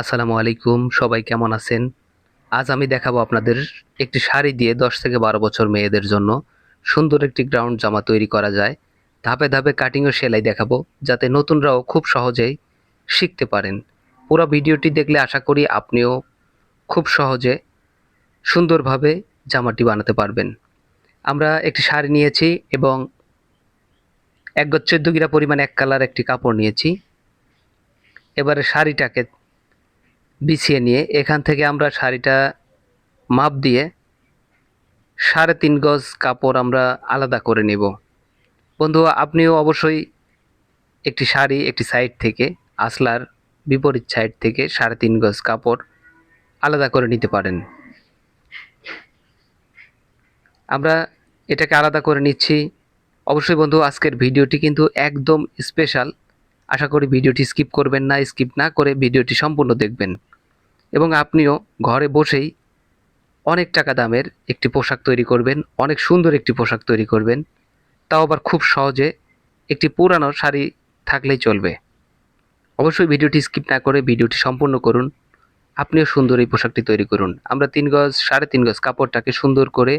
আসসালামু আলাইকুম, সবাই কেমন আছেন? আজ আমি দেখাবো আপনাদের একটি শাড়ি দিয়ে দশ থেকে বারো বছর মেয়েদের জন্য সুন্দর একটি গ্রাউন্ড জামা তৈরি করা যায়। ধাপে ধাপে কাটিং ও সেলাই দেখাবো, যাতে নতুনরাও খুব সহজেই শিখতে পারেন। পুরো ভিডিওটি দেখলে আশা করি আপনিও খুব সহজে সুন্দরভাবে জামাটি বানাতে পারবেন। আমরা একটি শাড়ি নিয়েছি এবং এক গজ চোদ্দ গিরা পরিমাণ এক কালার একটি কাপড় নিয়েছি। এবারে শাড়িটাকে বিছিয়ে নিয়ে এখান থেকে আমরা শাড়িটা মাপ দিয়ে সাড়ে তিন গজ কাপড় আমরা আলাদা করে নেব। বন্ধু, আপনিও অবশ্যই একটি শাড়ি একটি সাইড থেকে, আসলার বিপরীত সাইড থেকে সাড়ে তিন গজ কাপড় আলাদা করে নিতে পারেন। আমরা এটাকে আলাদা করে নিচ্ছি। অবশ্যই বন্ধু, আজকের ভিডিওটি কিন্তু একদম স্পেশাল আশা করি ভিডিওটি স্কিপ করবেন না, স্কিপ না করে ভিডিওটি সম্পূর্ণ দেখবেন। এবং আপনিও ঘরে বসেই অনেক টাকা দামের একটি পোশাক তৈরি করবেন, অনেক সুন্দর একটি পোশাক তৈরি করবেন। তাও আবার খুব সহজে একটি পুরানো শাড়ি থাকলেই চলবে। অবশ্যই ভিডিওটি স্কিপ না করে ভিডিওটি সম্পূর্ণ করুন। আপনিও সুন্দর এই পোশাকটি তৈরি করুন। আমরা তিন গজ, সাড়ে তিন গজ কাপড়টাকে সুন্দর করে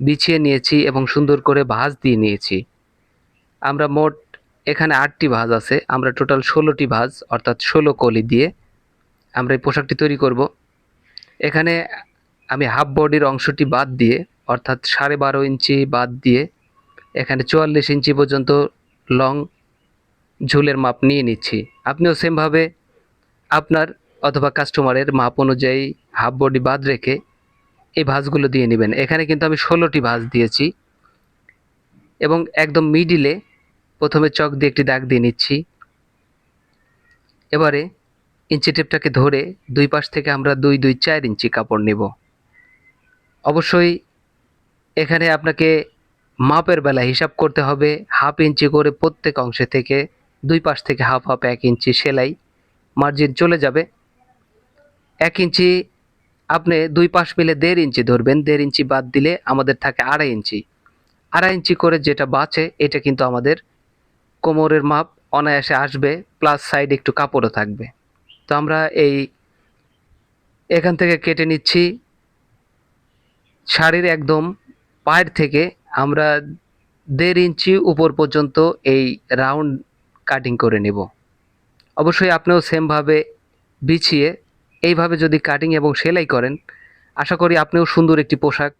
বিছিয়ে নিয়েছি এবং সুন্দর করে ভাঁজ দিয়ে নিয়েছি। আমরা মোট এখানে আটটি ভাঁজ আছে। আমরা টোটাল ষোলোটি ভাঁজ, অর্থাৎ ষোলো কলি দিয়ে আমরা এই পোশাকটি তৈরি করব। এখানে আমি হাফ বডির অংশটি বাদ দিয়ে, অর্থাৎ সাড়ে বারো ইঞ্চি বাদ দিয়ে, এখানে চুয়াল্লিশ ইঞ্চি পর্যন্ত লং ঝুলের মাপ নিয়ে নিচ্ছি। আপনিও সেমভাবে আপনার অথবা কাস্টমারের মাপ অনুযায়ী হাফ বডি বাদ রেখে এই ভাঁজগুলো দিয়ে নেবেন। এখানে কিন্তু আমি ষোলোটি ভাঁজ দিয়েছি এবং একদম মিডিলে প্রথমে চক দিয়ে একটি দাগ দিয়ে নিচ্ছি। এবারে ইঞ্চি টেপটাকে ধরে দুই পাশ থেকে আমরা দুই দুই চার ইঞ্চি কাপড় নেব। অবশ্যই এখানে আপনাকে মাপের বেলা হিসাব করতে হবে। হাফ ইঞ্চি করে প্রত্যেক অংশে থেকে দুই পাশ থেকে হাফ হাফ এক ইঞ্চি সেলাই মার্জিন চলে যাবে। এক ইঞ্চি আপনি দুই পাশ মিলে দেড় ইঞ্চি ধরবেন। দেড় ইঞ্চি বাদ দিলে আমাদের থাকে আড়াই ইঞ্চি। আড়াই ইঞ্চি করে যেটা বাঁচে, এটা কিন্তু আমাদের কোমরের মাপ অনায়াসে আসবে প্লাস সাইড একটু কাপড়ও থাকবে। তো আমরা এই এখান থেকে কেটে নিচ্ছি। শাড়ির একদম পায়ের থেকে আমরা দেড় ইঞ্চি উপর পর্যন্ত এই রাউন্ড কাটিং করে নেব। অবশ্যই আপনিও সেমভাবে বিছিয়ে এইভাবে যদি কাটিং এবং সেলাই করেন, আশা করি আপনিও সুন্দর একটি পোশাক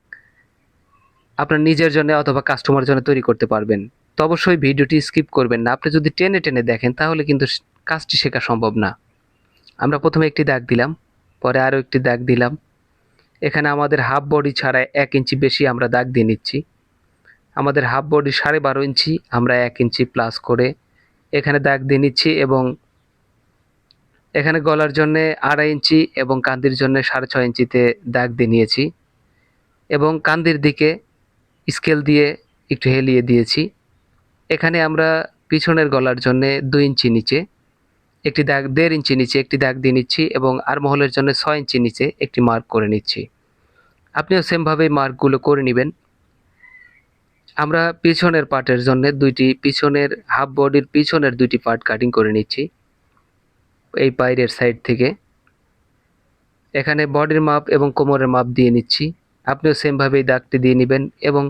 আপনার নিজের জন্য অথবা কাস্টমার জন্য তৈরি করতে পারবেন। তো অবশ্যই ভিডিওটি স্কিপ করবেন না। আপনি যদি টেনে টেনে দেখেন, তাহলে কিন্তু কাজটি শেখা সম্ভব না। আমরা প্রথমে একটি দাগ দিলাম, পরে আরও একটি দাগ দিলাম। এখানে আমাদের হাফ বডি ছাড়া এক ইঞ্চি বেশি আমরা দাগ দিয়ে নিচ্ছি। আমাদের হাফ বডি সাড়ে বারো ইঞ্চি, আমরা এক ইঞ্চি প্লাস করে এখানে দাগ দিয়ে নিচ্ছি এবং এখানে গলার জন্যে আড়াই ইঞ্চি এবং কান্দির জন্য সাড়ে ছয় ইঞ্চিতে দাগ দিয়ে নিয়েছি। এবং কান্দির দিকে স্কেল দিয়ে একটু হেলিয়ে দিয়েছি। এখানে আমরা পিছনের গলার জন্য দুই ইঞ্চি নিচে একটি দাগ, দেড় ইঞ্চি নিচে একটি দাগ দিয়ে নিচ্ছি এবং আর মহলের জন্য ছয় ইঞ্চি নিচে একটি মার্ক করে নিচ্ছি। আপনিও সেমভাবে মার্কগুলো করে নেবেন। আমরা পিছনের পার্টের জন্য দুইটি পিছনের, হাফ বডির পিছনের দুইটি পার্ট কাটিং করে নিচ্ছি এই বাইরের সাইড থেকে। এখানে বডির মাপ এবং কোমরের মাপ দিয়ে নিচ্ছি। আপনিও সেমভাবে এই দাগটি দিয়ে নেবেন এবং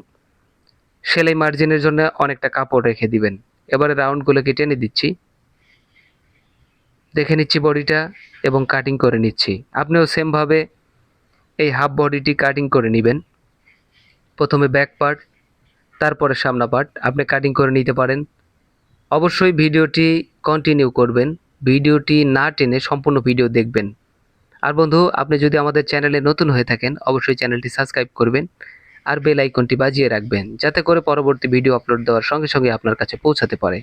সেলাই মার্জিনের জন্য অনেকটা কাপড় রেখে দিবেন। এবারে রাউন্ডগুলোকে টেনে দিচ্ছি। দেখে নিচ্ছি বডিটা এবং কাটিং করে নিচ্ছি। আপনিও সেমভাবে এই হাফ বডিটি কাটিং করে নেবেন। প্রথমে ব্যাক পার্ট তারপরে সামনা পার্ট আপনি কাটিং করে নিতে পারেন। অবশ্যই ভিডিওটি কন্টিনিউ করবেন। ভিডিওটি না টেনে সম্পূর্ণ ভিডিও দেখবেন। আর বন্ধু, আপনি যদি আমাদের চ্যানেলে নতুন হয়ে থাকেন, অবশ্যই চ্যানেলটি সাবস্ক্রাইব করবেন। আর বেল আইকনটি বাজিয়ে রাখবেন, যাতে করে পরবর্তী ভিডিও আপলোড দেওয়ার সঙ্গে সঙ্গে আপনার কাছে পৌঁছাতে পারে।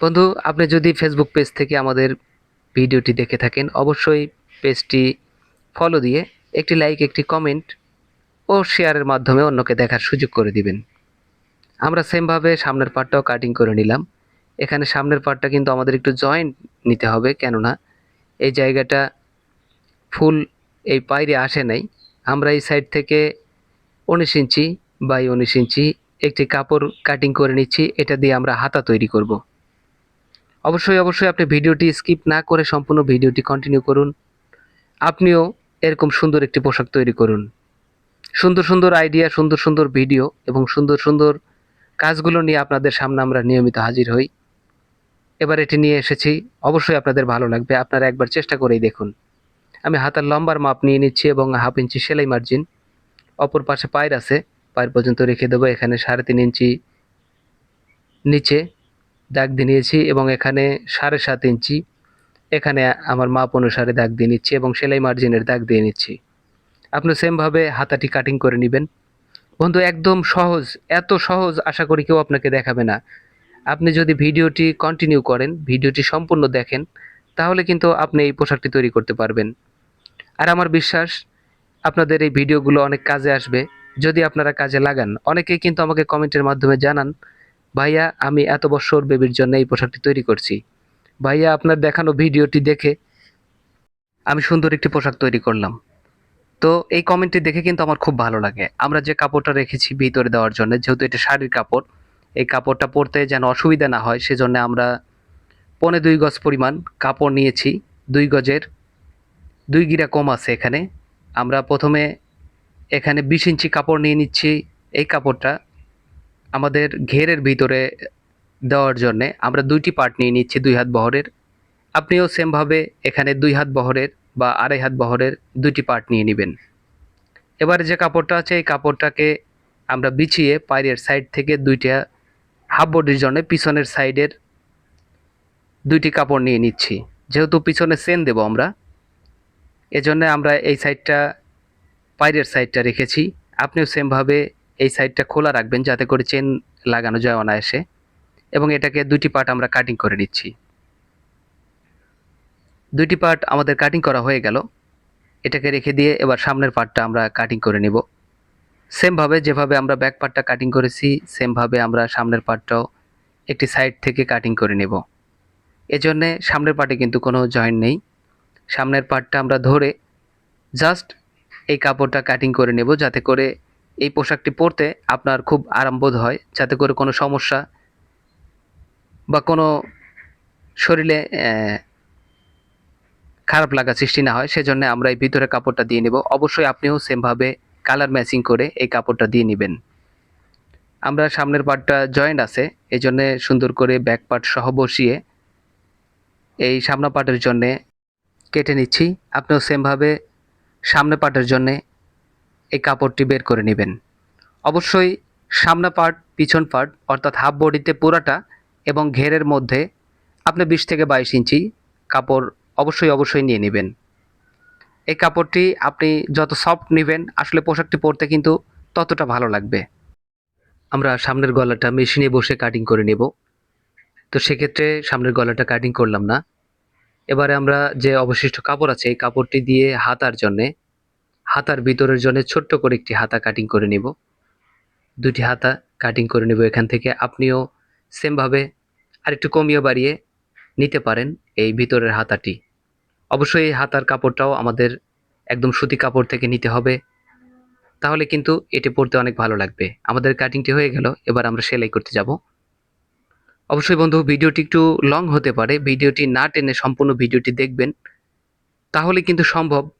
বন্ধু, আপনি যদি ফেসবুক পেজ থেকে আমাদের ভিডিওটি দেখে থাকেন, অবশ্যই পেজটি ফলো দিয়ে একটি লাইক একটি কমেন্ট ও শেয়ারের মাধ্যমে অন্যকে দেখার সুযোগ করে দিবেন। আমরা সেমভাবে সামনের পার্টটাও কাটিং করে নিলাম। এখানে সামনের পার্টটা কিন্তু আমাদের একটু জয়েন্ট নিতে হবে, কেননা এই জায়গাটা ফুল এই পায়রে আসে নাই। আমরা এই সাইড থেকে উনিশ ইঞ্চি বাই উনিশ ইঞ্চি একটি কাপড় কাটিং করে নিচ্ছি। এটা দিয়ে আমরা হাতা তৈরি করব। অবশ্যই অবশ্যই আপনি ভিডিওটি স্কিপ না করে সম্পূর্ণ ভিডিওটি কন্টিনিউ করুন। আপনিও এরকম সুন্দর একটি পোশাক তৈরি করুন। সুন্দর সুন্দর আইডিয়া সুন্দর সুন্দর ভিডিও এবং সুন্দর সুন্দর কাজগুলো নিয়ে আপনাদের সামনে আমরা নিয়মিত হাজির হই। এবার এটি নিয়ে এসেছি। অবশ্যই আপনাদের ভালো লাগবে। আপনারা একবার চেষ্টা করেই দেখুন। আমি হাতার লম্বার মাপ নিয়ে নিচ্ছি এবং হাফ ইঞ্চি সেলাই মার্জিন অপর পাশে পায়ের আছে, পায়ের পর্যন্ত রেখে দেবো। এখানে সাড়ে তিন ইঞ্চি নিচে দাগ দিয়ে নিয়েছি এবং এখানে সাড়ে সাত ইঞ্চি। এখানে আমার মাপ অনুসারে দাগ দিয়ে নিচ্ছি এবং সেলাই মার্জিনের দাগ দিয়ে নিচ্ছি। আপনি সেমভাবে হাতাটি কাটিং করে নেবেন। বন্ধু, একদম সহজ, এত সহজ আশা করি কেউ আপনাকে দেখাবে না। আপনি যদি ভিডিওটি কন্টিনিউ করেন, ভিডিওটি সম্পূর্ণ দেখেন, তাহলে কিন্তু আপনি এই পোশাকটি তৈরি করতে পারবেন। আর আমার বিশ্বাস আপনাদের এই ভিডিওগুলো অনেক কাজে আসবে। যদি আপনারা কাজে লাগান, অনেকেই কিন্তু আমাকে কমেন্টের মাধ্যমে জানান, ভাইয়া, আমি এত বছর বেবির জন্য এই পোশাকটি তৈরি করছি। ভাইয়া, আপনার দেখানো ভিডিওটি দেখে আমি সুন্দর একটি পোশাক তৈরি করলাম। তো এই কমেন্টটি দেখে কিন্তু আমার খুব ভালো লাগে। আমরা যে কাপড়টা রেখেছি ভিতরে দেওয়ার জন্য, যেহেতু এটা শাড়ির কাপড়, এই কাপড়টা পরতে যেন অসুবিধা না হয়, সেজন্য আমরা পনে দুই গজ পরিমাণ কাপড় নিয়েছি। দুই গজের দুই গিরা কম আছে এখানে। আমরা প্রথমে এখানে বিশ ইঞ্চি কাপড় নিয়ে নিচ্ছি। এই কাপড়টা আমাদের ঘেরের ভিতরে দেওয়ার জন্যে আমরা দুইটি পার্ট নিয়ে নিচ্ছি দুই হাত বহরের। আপনিও সেমভাবে এখানে দুই হাত বহরের বা আড়াই হাত বহরের দুইটি পার্ট নিয়ে নেবেন। এবার যে কাপড়টা আছে, এই কাপড়টাকে আমরা বিছিয়ে পায়ের সাইড থেকে দুইটা হাফ বডির জন্য পিছনের সাইডের দুইটি কাপড় নিয়ে নিচ্ছি। যেহেতু পিছনে সেন দেব আমরা এজন্য আমরা এই সাইডটা পায়ের সাইডটা রেখেছি। আপনিও সেমভাবে এই সাইডটা খোলা রাখবেন যাতে করে চেন লাগানো যায় অনায়াসে। এবং এটাকে দুইটি পার্ট আমরা কাটিং করে নিচ্ছি। দুইটি পার্ট আমাদের কাটিং করা হয়ে গেল। এটাকে রেখে দিয়ে এবার সামনের পার্টটা আমরা কাটিং করে নেব। সেমভাবে যেভাবে আমরা ব্যাক পার্টটা কাটিং করেছি, সেমভাবে আমরা সামনের পার্টটাও একটি সাইড থেকে কাটিং করে নেব। এজন্যে সামনের পার্টে কিন্তু কোনো জয়েন্ট নেই। সামনের পার্টটা আমরা ধরে জাস্ট এই কাপড়টা কাটিং করে নেব যাতে করে এই পোশাকটি পরতে আপনার খুব আরামবোধ হয়, যাতে করে কোনো সমস্যা বা কোনো শরীরে খারাপ লাগা সৃষ্টি না হয়, সেজন্য আমরা এই ভিতরে কাপড়টা দিয়ে নেব। অবশ্যই আপনিও সেমভাবে কালার ম্যাচিং করে এই কাপড়টা দিয়ে নেবেন। আমরা সামনের পার্টটা জয়েন্ট আছে এই জন্যে সুন্দর করে ব্যাক পার্ট সহ বসিয়ে এই সামনা পার্টের জন্যে কেটে নিচ্ছি। আপনিও সেমভাবে সামনে পার্টের জন্যে এই কাপড়টি বের করে নেবেন। অবশ্যই সামনা পার্ট পিছন পার্ট অর্থাৎ হাফ বডিতে পুরাটা এবং ঘেরের মধ্যে আপনি বিশ থেকে বাইশ ইঞ্চি কাপড় অবশ্যই অবশ্যই নিয়ে নেবেন। এই কাপড়টি আপনি যত সফট নেবেন, আসলে পোশাকটি পরতে কিন্তু ততটা ভালো লাগবে। আমরা সামনের গলাটা মেশিনে বসে কাটিং করে নেব। তো সেক্ষেত্রে সামনের গলাটা কাটিং করলাম না। এবারে আমরা যে অবশিষ্ট কাপড় আছে, এই কাপড়টি দিয়ে হাতার জন্যে, হাতার ভিতরের জন্য ছোট্ট করে একটি হাতা কাটিং করে নেব। দুটি হাতা কাটিং করে নেব এখান থেকে। আপনিও সেমভাবে আরেকটু কমিয়ে বাড়িয়ে নিতে পারেন এই ভিতরের হাতাটি। অবশ্যই এই হাতার কাপড়টাও আমাদের একদম সুতি কাপড় থেকে নিতে হবে। তাহলে কিন্তু এটি পরতে অনেক ভালো লাগবে। আমাদের কাটিংটি হয়ে গেল, এবার আমরা সেলাই করতে যাব। অবশ্যই বন্ধু, ভিডিওটি একটু লং হতে পারে। ভিডিওটি না টেনে সম্পূর্ণ ভিডিওটি দেখবেন। তাহলে কিন্তু সম্ভব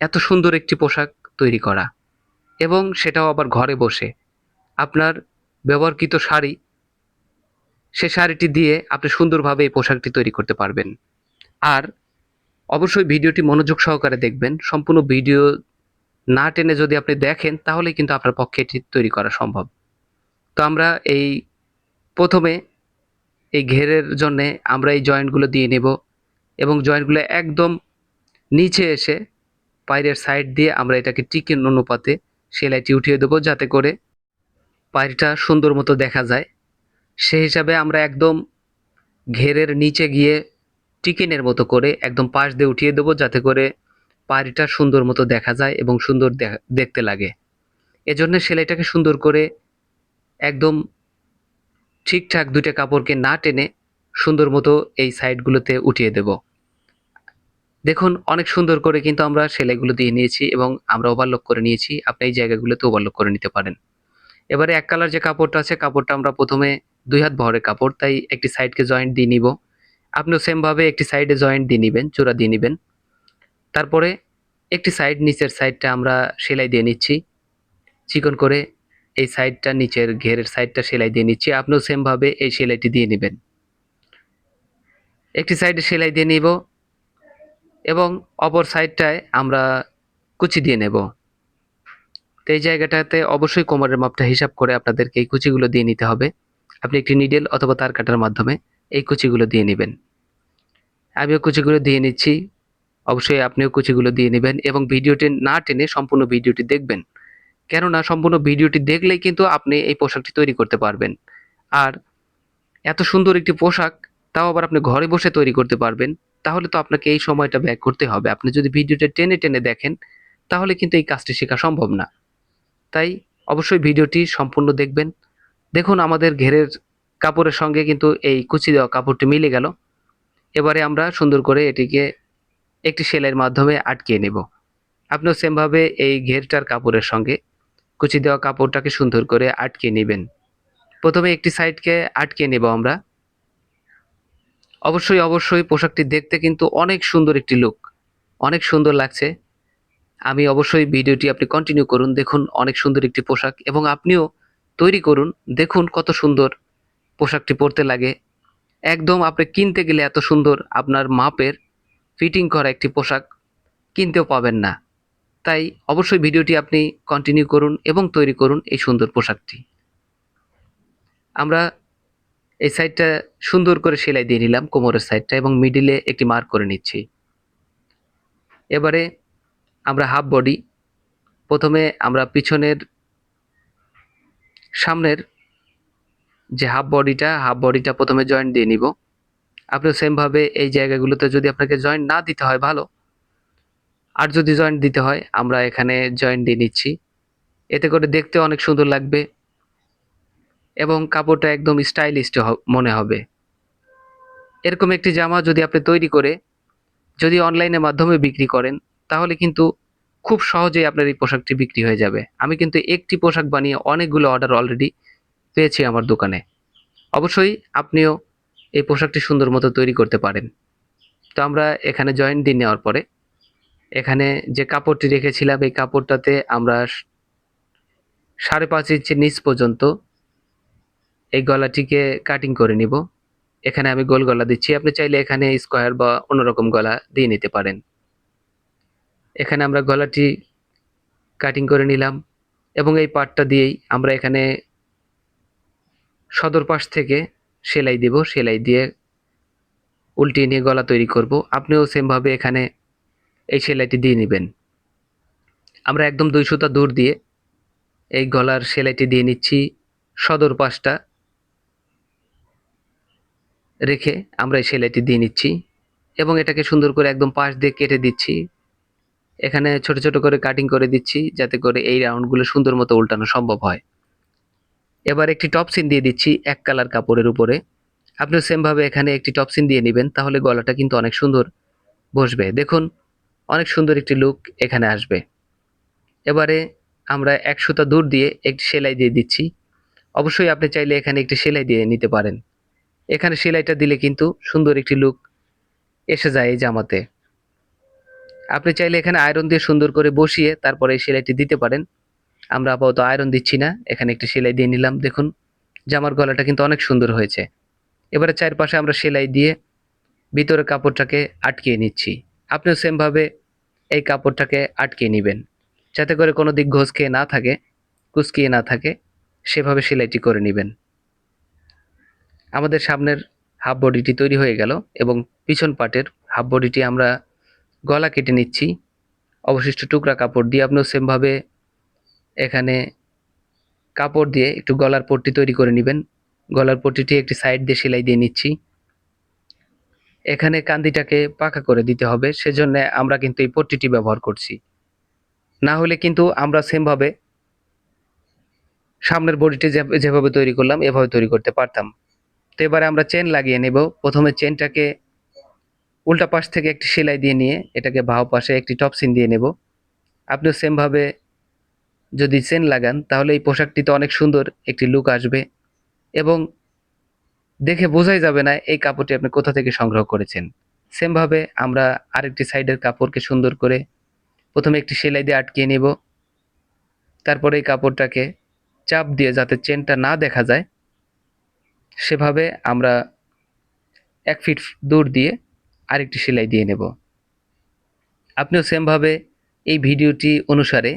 এত সুন্দর একটি পোশাক তৈরি করা। এবং সেটাও আবার ঘরে বসে। আপনার ব্যবহৃত শাড়ি, সে শাড়িটি দিয়ে আপনি সুন্দরভাবে এই পোশাকটি তৈরি করতে পারবেন। আর অবশ্যই ভিডিওটি মনোযোগ সহকারে দেখবেন। সম্পূর্ণ ভিডিও না টেনে যদি আপনি দেখেন তাহলে কিন্তু আপনার পক্ষে এটি তৈরি করা সম্ভব। তো আমরা এই প্রথমে এই ঘেরের জন্যে আমরা এই জয়েন্টগুলো দিয়ে নেব এবং জয়েন্টগুলো একদম নিচে এসে পায়ের সাইড দিয়ে আমরা এটাকে টিকেন অনুপাতে সেলাইটি উঠিয়ে দেবো যাতে করে পায়েরটা সুন্দর মতো দেখা যায়। সে হিসাবে আমরা একদম ঘেরের নিচে গিয়ে টিকেনের মতো করে একদম পাশ দিয়ে উঠিয়ে দেবো যাতে করে পায়েরটা সুন্দর মতো দেখা যায় এবং সুন্দর দেখতে লাগে। এজন্য সেলাইটাকে সুন্দর করে একদম ঠিকঠাক দুটো কাপড়কে না টেনে সুন্দর মতো এই সাইডগুলোতে উঠিয়ে দেব। দেখুন, অনেক সুন্দর করে কিন্তু আমরা সেলাইগুলো দিয়ে নিয়েছি এবং আমরা ওভারলক করে নিয়েছি। আপনি এই জায়গাগুলোতে ওভারলক করে নিতে পারেন। এবারে এক কালার যে কাপড়টা আছে, কাপড়টা আমরা প্রথমে দুই হাত বহরের কাপড়, তাই একটি সাইডকে জয়েন্ট দিয়ে নিব। আপনিও সেমভাবে একটি সাইডে জয়েন্ট দিয়ে নেবেন, চূড়া দিয়ে নেবেন। তারপরে একটি সাইড নিচের সাইডটা আমরা সেলাই দিয়ে নিচ্ছি। চিকন করে এই সাইডটা নিচের ঘেরের সাইডটা সেলাই দিয়ে নিচ্ছি। আপনিও সেমভাবে এই সেলাইটি দিয়ে নেবেন। একটি সাইডে সেলাই দিয়ে নিব এবং অপর সাইডটায় আমরা কুচি দিয়ে নেব। তো এই জায়গাটাতে অবশ্যই কোমরের মাপটা হিসাব করে আপনাদেরকে এই কুচিগুলো দিয়ে নিতে হবে। আপনি একটি নিডেল অথবা তার কাটার মাধ্যমে এই কুচিগুলো দিয়ে নেবেন। আমিও কুচিগুলো দিয়ে নিচ্ছি। অবশ্যই আপনিও কুচিগুলো দিয়ে নেবেন এবং ভিডিওটি না টেনে সম্পূর্ণ ভিডিওটি দেখবেন। কেননা সম্পূর্ণ ভিডিওটি দেখলেই কিন্তু আপনি এই পোশাকটি তৈরি করতে পারবেন। আর এত সুন্দর একটি পোশাক, তাও আবার আপনি ঘরে বসে তৈরি করতে পারবেন। তাহলে তো আপনাকে এই সময়টা ব্যয় করতে হবে। আপনি যদি ভিডিওটা টেনে টেনে দেখেন, তাহলে কিন্তু এই কাজটি শেখা সম্ভব না। তাই অবশ্যই ভিডিওটি সম্পূর্ণ দেখবেন। দেখুন আমাদের ঘেরের কাপড়ের সঙ্গে কিন্তু এই কুচি দেওয়া কাপড়টি মিলে গেল। এবারে আমরা সুন্দর করে এটিকে একটি সেলাইয়ের মাধ্যমে আটকিয়ে নেব। আপনিও সেমভাবে এই ঘেরটার কাপড়ের সঙ্গে কুচি দেওয়া কাপড়টাকে সুন্দর করে আটকে নেবেন। প্রথমে একটি সাইডকে আটকে নেব আমরা। অবশ্যই অবশ্যই পোশাকটি দেখতে কিন্তু অনেক সুন্দর একটি লুক অনেক সুন্দর লাগছে। আমি অবশ্যই ভিডিওটি আপনি কন্টিনিউ করুন, দেখুন অনেক সুন্দর একটি পোশাক এবং আপনিও তৈরি করুন, দেখুন কত সুন্দর পোশাকটি পরতে লাগে। একদম আপনি কিনতে গেলে এত সুন্দর আপনার মাপের ফিটিং করা একটি পোশাক কিনতেও পাবেন না। তাই অবশ্যই ভিডিওটি আপনি কন্টিনিউ করুন এবং তৈরি করুন এই সুন্দর পোশাকটি। আমরা এই সাইডটা সুন্দর করে সেলাই দিয়ে নিলাম, কোমরের সাইডটা এবং মিডিলে একটি মার্ক করে নিচ্ছি। এবারে আমরা হাফ বডি প্রথমে আমরা পিছনের সামনের যে হাফ বডিটা হাফ বডিটা প্রথমে জয়েন্ট দিয়ে নিব। আপনি সেমভাবে এই জায়গাগুলোতে যদি আপনাকে জয়েন্ট না দিতে হয় ভালো আর যদি জয়েন্ট দিতে হয়, আমরা এখানে জয়েন্ট দিয়ে নিচ্ছি। এতে করে দেখতে অনেক সুন্দর লাগবে এবং কাপড়টা একদম স্টাইলিস্ট মনে হবে। এরকম একটি জামা যদি আপনি তৈরি করে, যদি অনলাইনের মাধ্যমে বিক্রি করেন, তাহলে কিন্তু খুব সহজেই আপনার এই পোশাকটি বিক্রি হয়ে যাবে। আমি কিন্তু একটি পোশাক বানিয়ে অনেকগুলো অর্ডার অলরেডি পেয়েছি আমার দোকানে। অবশ্যই আপনিও এই পোশাকটি সুন্দর মতো তৈরি করতে পারেন। তো আমরা এখানে জয়েন্ট দিয়ে নেওয়ার পরে এখানে যে কাপড়টি রেখেছিলাম, এই কাপড়টাতে আমরা সাড়ে পাঁচ ইঞ্চি নিচ পর্যন্ত এই গলাটিকে কাটিং করে নিব। এখানে আমি গোল গলা দিচ্ছি। আপনি চাইলে এখানে স্কোয়ার বা অন্যরকম গলা দিয়ে নিতে পারেন। এখানে আমরা গলাটি কাটিং করে নিলাম এবং এই পার্টটা দিয়েই আমরা এখানে সদর পাশ থেকে সেলাই দেব। সেলাই দিয়ে উল্টিয়ে নিয়ে গলা তৈরি করব। আপনিও সেমভাবে এখানে এই সেলাইটি দিয়ে নেবেন। আমরা একদম দুই সুতা দূর দিয়ে এই গলার সেলাইটি দিয়ে নিচ্ছি সদর পাশটা। রেখে আমরা এই সেলাইটি দিয়ে নিচ্ছি এবং এটাকে সুন্দর করে একদম পাশ দিয়ে কেটে দিচ্ছি। এখানে ছোট ছোট করে কাটিং করে দিচ্ছি যাতে করে এই রাউন্ডগুলো সুন্দর মতো উল্টানো সম্ভব হয়। এবার একটি টপ সিন দিয়ে দিচ্ছি এক কালার কাপড়ের উপরে। আপনি সেমভাবে এখানে একটি টপ সিন দিয়ে নেবেন তাহলে গলাটা কিন্তু অনেক সুন্দর বসবে। দেখুন অনেক সুন্দর একটি লুক এখানে আসবে। এবারে আমরা এক সুতা দূর দিয়ে একটি সেলাই দিয়ে দিচ্ছি। অবশ্যই আপনি চাইলে এখানে একটি সেলাই দিয়ে নিতে পারেন। এখানে সেলাইটা দিলে কিন্তু সুন্দর একটি লুক এসে যায় এই জামাতে। আপনি চাইলে এখানে আয়রন দিয়ে সুন্দর করে বসিয়ে তারপরে এই সেলাইটি দিতে পারেন। আমরা আপাতত আয়রন দিচ্ছি না, এখানে একটি সেলাই দিয়ে নিলাম, দেখুন। জামার গলাটা কিন্তু অনেক সুন্দর হয়েছে। এবারে চারপাশে আমরা সেলাই দিয়ে ভিতরে কাপড়টাকে আটকিয়ে নিচ্ছি। আপনিও সেমভাবে এই কাপড়টাকে আটকিয়ে নেবেন। যাতে করে কোনো দিক ঘোষ খেয়ে না থাকে কুচকিয়ে না থাকে, সেভাবে সেলাইটি করে নেবেন। আমাদের সামনের হাফ বডিটি তৈরি হয়ে গেল এবং পিছন পাটের হাফ বডিটি আমরা গলা কেটে নিচ্ছি। অবশিষ্ট টুকরা কাপড় দিয়ে আপনিও সেমভাবে এখানে কাপড় দিয়ে একটু গলার পট্টি তৈরি করে নেবেন। গলার পট্টিটি একটি সাইড দিয়ে সেলাই দিয়ে নিচ্ছি। এখানে কান্দিটাকে পাকা করে দিতে হবে, সেজন্য আমরা কিন্তু এই পট্টিটি ব্যবহার করছি। না হলে কিন্তু আমরা সেমভাবে সামনের বডিটি যেভাবে তৈরি করলাম, এভাবে তৈরি করতে পারতাম। তো এবারে আমরা চেন লাগিয়ে নেব। প্রথমে চেনটাকে উল্টা পাশ থেকে একটি সেলাই দিয়ে নিয়ে এটাকে বাহু পাশে একটি টপসিন দিয়ে নেব। আপনিও সেমভাবে যদি চেন লাগান, তাহলে এই পোশাকটিতে অনেক সুন্দর একটি লুক আসবে। এবং দেখে বোঝাই যাবে না এই কাপড়টি আপনি কোথা থেকে সংগ্রহ করেছেন। সেমভাবে আমরা আরেকটি সাইডের কাপড়কে সুন্দর করে প্রথমে একটি সেলাই দিয়ে আটকিয়ে নেব। তারপরে এই কাপড়টাকে চাপ দিয়ে যাতে চেনটা না দেখা যায়, সেভাবে আমরা এক ফিট দূর দিয়ে আরেকটি সেলাই দিয়ে নেব। আপনিও সেমভাবে এই ভিডিওটি অনুসারে,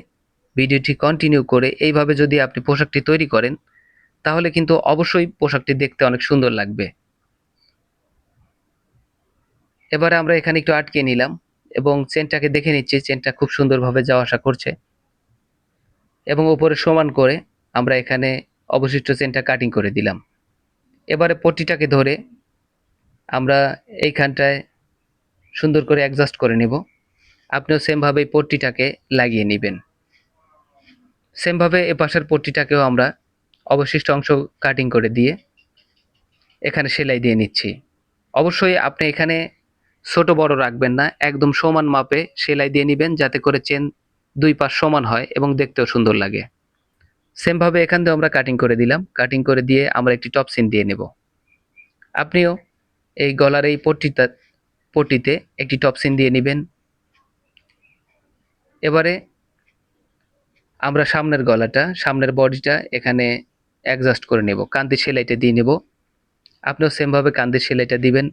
ভিডিওটি কন্টিনিউ করে এইভাবে যদি আপনি পোশাকটি তৈরি করেন তাহলে কিন্তু অবশ্যই পোশাকটি দেখতে অনেক সুন্দর লাগবে। এবারে আমরা এখানে একটু আটকে নিলাম এবং চেনটাকে দেখে নিচ্ছি, চেনটা খুব সুন্দরভাবে যাওয়া আসা করছে। এবং ওপরে সমান করে আমরা এখানে অবশিষ্ট চেনটা কাটিং করে দিলাম। এবারে পট্টিটাকে ধরে আমরা এইখানটায় সুন্দর করে অ্যাডজাস্ট করে নেব। আপনিও সেমভাবে এই পট্টিটাকে লাগিয়ে নেবেন। সেমভাবে এ পাশের পট্টিটাকেও আমরা অবশিষ্ট অংশ কাটিং করে দিয়ে এখানে সেলাই দিয়ে নিচ্ছি। অবশ্যই আপনি এখানে ছোট বড় রাখবেন না, একদম সমান মাপে সেলাই দিয়ে নেবেন যাতে করে চেন দুই পাশ সমান হয় এবং দেখতেও সুন্দর লাগে। সেমভাবে এখান দিয়ে আমরা কাটিং করে দিলাম। কাটিং করে দিয়ে আমরা একটি টপ সিন দিয়ে নেব। আপনিও এই গলার এই পট্টিটা পট্টিতে একটি টপ সিন দিয়ে নেবেন। এবারে আমরা সামনের গলাটা সামনের বডিটা এখানে অ্যাডজাস্ট করে নেব। কান্দি সেলাইটা দিয়ে নেব। আপনিও সেমভাবে কান্দির সেলাইটা দিবেন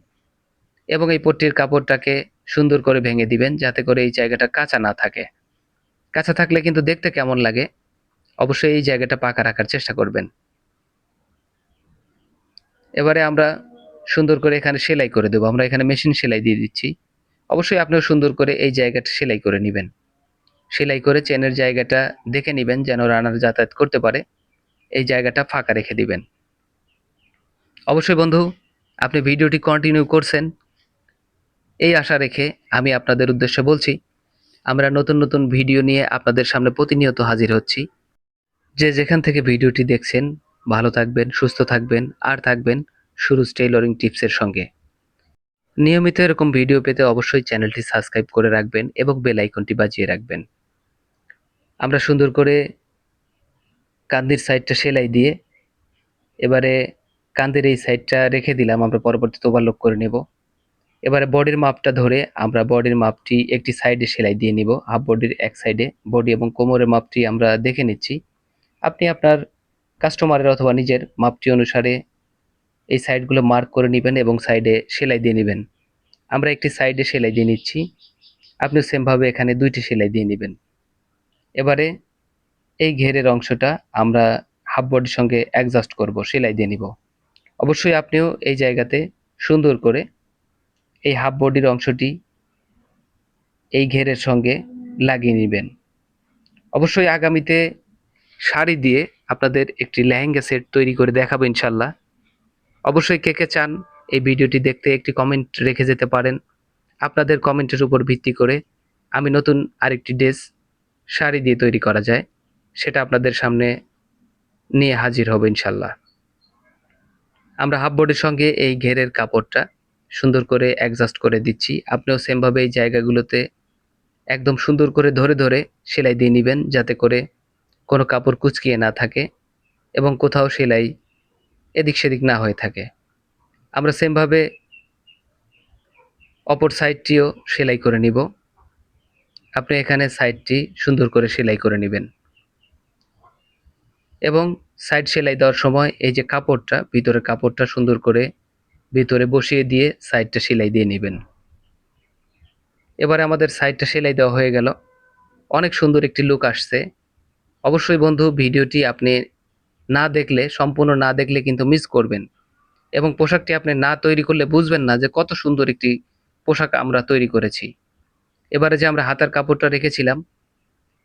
এবং এই পট্টির কাপড়টাকে সুন্দর করে ভেঙে দিবেন যাতে করে এই জায়গাটা কাঁচা না থাকে। কাঁচা থাকলে কিন্তু দেখতে কেমন লাগে? অবশ্যই এই জায়গাটা পাকা রাখার চেষ্টা করবেন। এবারে আমরা সুন্দর করে এখানে সেলাই করে দেবো। আমরা এখানে মেশিন সেলাই দিয়ে দিচ্ছি। অবশ্যই আপনিও সুন্দর করে এই জায়গাটা সেলাই করে নেবেন। সেলাই করে চেনের জায়গাটা দেখে নেবেন যেন রানার যাতায়াত করতে পারে। এই জায়গাটা ফাঁকা রেখে দিবেন। অবশ্যই বন্ধু, আপনি ভিডিওটি কন্টিনিউ করছেন, এই আশা রেখে আমি আপনাদের উদ্দেশ্যে বলছি, আমরা নতুন নতুন ভিডিও নিয়ে আপনাদের সামনে প্রতিনিয়ত হাজির হচ্ছি। যে যেখান থেকে ভিডিওটি দেখছেন, ভালো থাকবেন, সুস্থ থাকবেন, আর থাকবেন সুরুজ টেইলরিং টিপসের সঙ্গে। নিয়মিত এরকম ভিডিও পেতে অবশ্যই চ্যানেলটি সাবস্ক্রাইব করে রাখবেন এবং বেল আইকনটি বাজিয়ে রাখবেন। আমরা সুন্দর করে কান্দির সাইডটা সেলাই দিয়ে এবারে কান্দের এই সাইডটা রেখে দিলাম, আমরা পরবর্তীতে ওভারলোক করে নেব। এবারে বডির মাপটা ধরে আমরা বডির মাপটি একটি সাইডে সেলাই দিয়ে নিব হাফ বডির এক সাইডে বডি এবং কোমরের মাপটি আমরা দেখে নিচ্ছি। আপনি আপনার কাস্টমারের অথবা নিজের মাপটি অনুসারে এই সাইডগুলো মার্ক করে নেবেন এবং সাইডে সেলাই দিয়ে নেবেন। আমরা একটি সাইডে সেলাই দিয়ে নিচ্ছি। আপনি সেমভাবে এখানে দুইটি সেলাই দিয়ে নেবেন। এবারে এই ঘেরের অংশটা আমরা হাফ বডির সঙ্গে অ্যাডজাস্ট করব, সেলাই দিয়ে নিব। অবশ্যই আপনিও এই জায়গাতে সুন্দর করে এই হাফ বডির অংশটি এই ঘেরের সঙ্গে লাগিয়ে নেবেন। অবশ্যই আগামীতে শাড়ি দিয়ে আপনাদের একটি লেহেঙ্গা সেট তৈরি করে দেখাবো ইনশাল্লাহ অবশ্যই কে কে চান এই ভিডিওটি দেখতে একটি কমেন্ট রেখে যেতে পারেন। আপনাদের কমেন্টের উপর ভিত্তি করে আমি নতুন আরেকটি ড্রেস শাড়ি দিয়ে তৈরি করা যায়। সেটা আপনাদের সামনে নিয়ে হাজির হবে ইনশাল্লাহ আমরা হাফ বোর্ডের সঙ্গে এই ঘেরের কাপড়টা সুন্দর করে অ্যাডজাস্ট করে দিচ্ছি। আপনিও সেমভাবে এই জায়গাগুলোতে একদম সুন্দর করে ধরে ধরে সেলাই দিয়ে নেবেন যাতে করে কোনো কাপড় কুচকিয়ে না থাকে এবং কোথাও সেলাই এদিক সেদিক না হয়ে থাকে। আমরা সেমভাবে অপর সাইডটিও সেলাই করে নিব। আপনি এখানে সাইডটি সুন্দর করে সেলাই করে নেবেন। এবং সাইড সেলাই দেওয়ার সময় এই যে কাপড়টা ভিতরে কাপড়টা সুন্দর করে ভিতরে বসিয়ে দিয়ে সাইডটা সেলাই দিয়ে নেবেন। এবারে আমাদের সাইডটা সেলাই দেওয়া হয়ে গেল। অনেক সুন্দর একটি লুক আসছে। অবশ্যই বন্ধু, ভিডিওটি আপনি না দেখলে, সম্পূর্ণ না দেখলে কিন্তু মিস করবেন এবং পোশাকটি আপনি না তৈরি করলে বুঝবেন না যে কত সুন্দর একটি পোশাক আমরা তৈরি করেছি। এবারে যে আমরা হাতার কাপড়টা রেখেছিলাম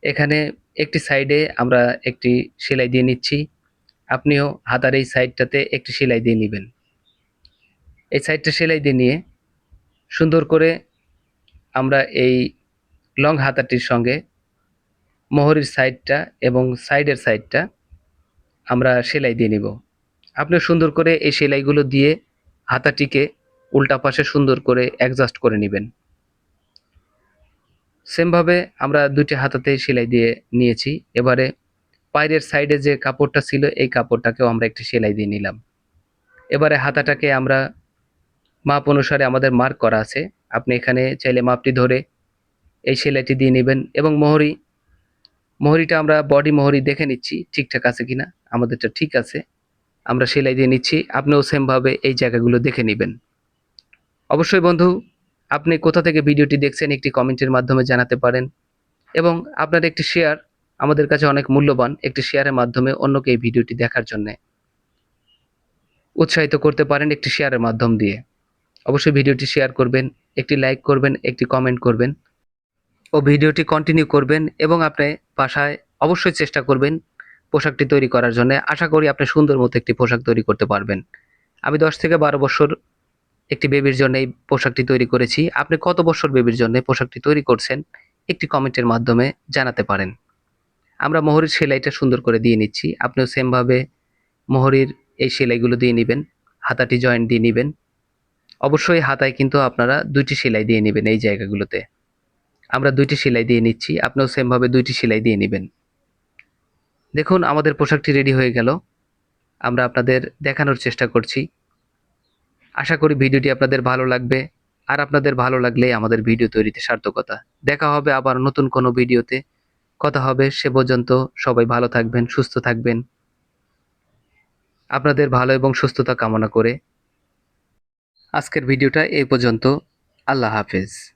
এখানে একটি সাইডে আমরা একটি সেলাই দিয়ে নিচ্ছি। আপনিও হাতার এই সাইডটাতে একটি সেলাই দিয়ে নেবেন। এই সাইডটা সেলাই দিয়ে নিয়ে সুন্দর করে আমরা এই লং হাতাটির সঙ্গে মোহরির সাইডটা এবং সাইডের সাইডটা আমরা সেলাই দিয়ে নিব। আপনি সুন্দর করে এই সেলাইগুলো দিয়ে হাতাটিকে উল্টা পাশে সুন্দর করে অ্যাডজাস্ট করে নেবেন। সেমভাবে আমরা দুটি হাতাতে সেলাই দিয়ে নিয়েছি। এবারে পায়ের সাইডে যে কাপড়টা ছিল, এই কাপড়টাকেও আমরা একটি সেলাই দিয়ে নিলাম। এবারে হাতাটাকে আমরা মাপ অনুসারে আমাদের মার্ক করা আছে। আপনি এখানে চাইলে মাপটি ধরে এই সেলাইটি দিয়ে নেবেন এবং মোহরি, মোহরিটা আমরা বডি মোহরি দেখে নিচ্ছি, ঠিকঠাক আছে কিনা, আমাদেরটা ঠিক আছে। আমরা সেলাই দিয়ে নিচ্ছি, আপনিও সেমভাবে এই জায়গাগুলো দেখে নেবেন। অবশ্যই বন্ধু আপনি কোথা থেকে ভিডিওটি দেখছেন একটি কমেন্টের মাধ্যমে জানাতে পারেন। এবং আপনার একটি শেয়ার আমাদের কাছে অনেক মূল্যবান একটি শেয়ারের মাধ্যমে অন্যকে এই ভিডিওটি দেখার জন্য উৎসাহিত করতে পারেন একটি শেয়ারের মাধ্যম দিয়ে। অবশ্যই ভিডিওটি শেয়ার করবেন, একটি লাইক করবেন, একটি কমেন্ট করবেন ও ভিডিওটি কন্টিনিউ করবেন এবং আপনি বাসায় অবশ্যই চেষ্টা করবেন পোশাকটি তৈরি করার জন্য। আশা করি আপনি সুন্দর মতো একটি পোশাক তৈরি করতে পারবেন। আমি দশ থেকে বারো বছর একটি বেবির জন্য এই পোশাকটি তৈরি করেছি। আপনি কত বছর বেবির জন্য পোশাকটি তৈরি করছেন? একটি কমেন্টের মাধ্যমে জানাতে পারেন। আমরা মোহরির সেলাইটা সুন্দর করে দিয়ে নিচ্ছি। আপনিও সেমভাবে মোহরির এই সেলাইগুলো দিয়ে নেবেন। হাতাটি জয়েন্ট দিয়ে নেবেন। অবশ্যই হাতায় কিন্তু আপনারা দুইটি সেলাই দিয়ে নেবেন এই জায়গাগুলোতে। আমরা দুইটি সেলাই দিয়ে নিচ্ছি। আপনিও সেমভাবে দুইটি সেলাই দিয়ে নেবেন। দেখুন, আমাদের পোশাকটি রেডি হয়ে গেল। আমরা আপনাদের দেখানোর চেষ্টা করছি। আশা করি ভিডিওটি আপনাদের ভালো লাগবে। আর আপনাদের ভালো লাগলেই আমাদের ভিডিও তৈরিতে সার্থকতা। দেখা হবে আবার নতুন কোনো ভিডিওতে। কথা হবে, সে পর্যন্ত সবাই ভালো থাকবেন, সুস্থ থাকবেন। আপনাদের ভালো এবং সুস্থতা কামনা করে। আজকের ভিডিওটা এই পর্যন্ত। আল্লাহ হাফেজ।